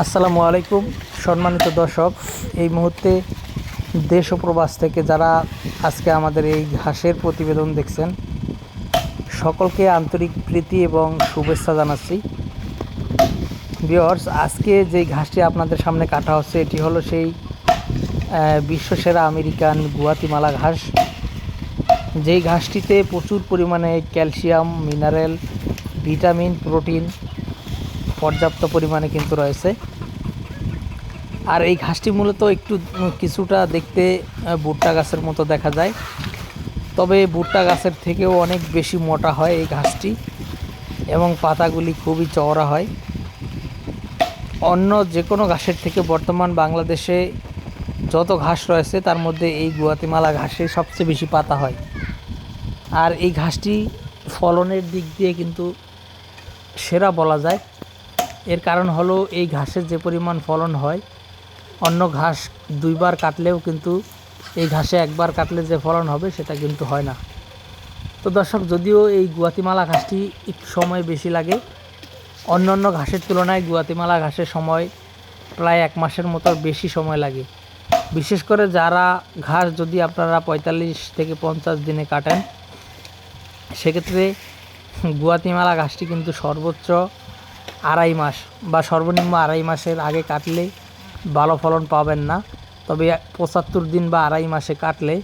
আসসালামু আলাইকুম, সম্মানিত দর্শক। এই মুহূর্তে দেশ ও প্রবাস থেকে যারা আজকে আমাদের এই ঘাসের প্রতিবেদন দেখছেন, সকলকে আন্তরিক প্রীতি এবং শুভেচ্ছা জানাচ্ছি। বিয়র্স আজকে যে ঘাসটি আপনাদের সামনে কাটা হচ্ছে, এটি হলো সেই বিশ্বসেরা আমেরিকান গুয়াতিমালা ঘাস। যেই ঘাসটিতে প্রচুর পরিমাণে ক্যালসিয়াম, মিনারেল, ভিটামিন, প্রোটিন পর্যাপ্ত পরিমাণে কিন্তু রয়েছে। আর এই ঘাসটি মূলত একটু কিছুটা দেখতে ভুট্টা গাছের মতো দেখা যায়। তবে ভুট্টা গাছের থেকেও অনেক বেশি মোটা হয় এই ঘাসটি এবং পাতাগুলি খুবই চওড়া হয়। অন্য যে কোনো ঘাসের থেকে বর্তমান বাংলাদেশে যত ঘাস রয়েছে, তার মধ্যে এই গুয়াতিমালা ঘাসে সবচেয়ে বেশি পাতা হয়। আর এই ঘাসটি ফলনের দিক দিয়ে কিন্তু সেরা বলা যায়। এর কারণ হলো এই ঘাসের যে পরিমাণ ফলন হয়, অন্য ঘাস দুইবার কাটলেও কিন্তু এই ঘাসে একবার কাটলে যে ফলন হবে সেটা কিন্তু হয় না। তো দর্শক, যদিও এই গুয়াতিমালা ঘাসটি একটু সময় বেশি লাগে অন্য অন্য ঘাসের তুলনায় গুয়াতিমালা ঘাসের সময় প্রায় এক মাসের মতো বেশি সময় লাগে। বিশেষ করে যারা ঘাস যদি আপনারা পঁয়তাল্লিশ থেকে পঞ্চাশ দিনে কাটেন, সেক্ষেত্রে গুয়াতিমালা ঘাসটি কিন্তু সর্বোচ্চ আড়াই মাস বা সর্বনিম্ন আড়াই মাসের আগে কাটলে ভালো ফলন পাবেন না। তবে পঁচাত্তর দিন বা আড়াই মাসে কাটলে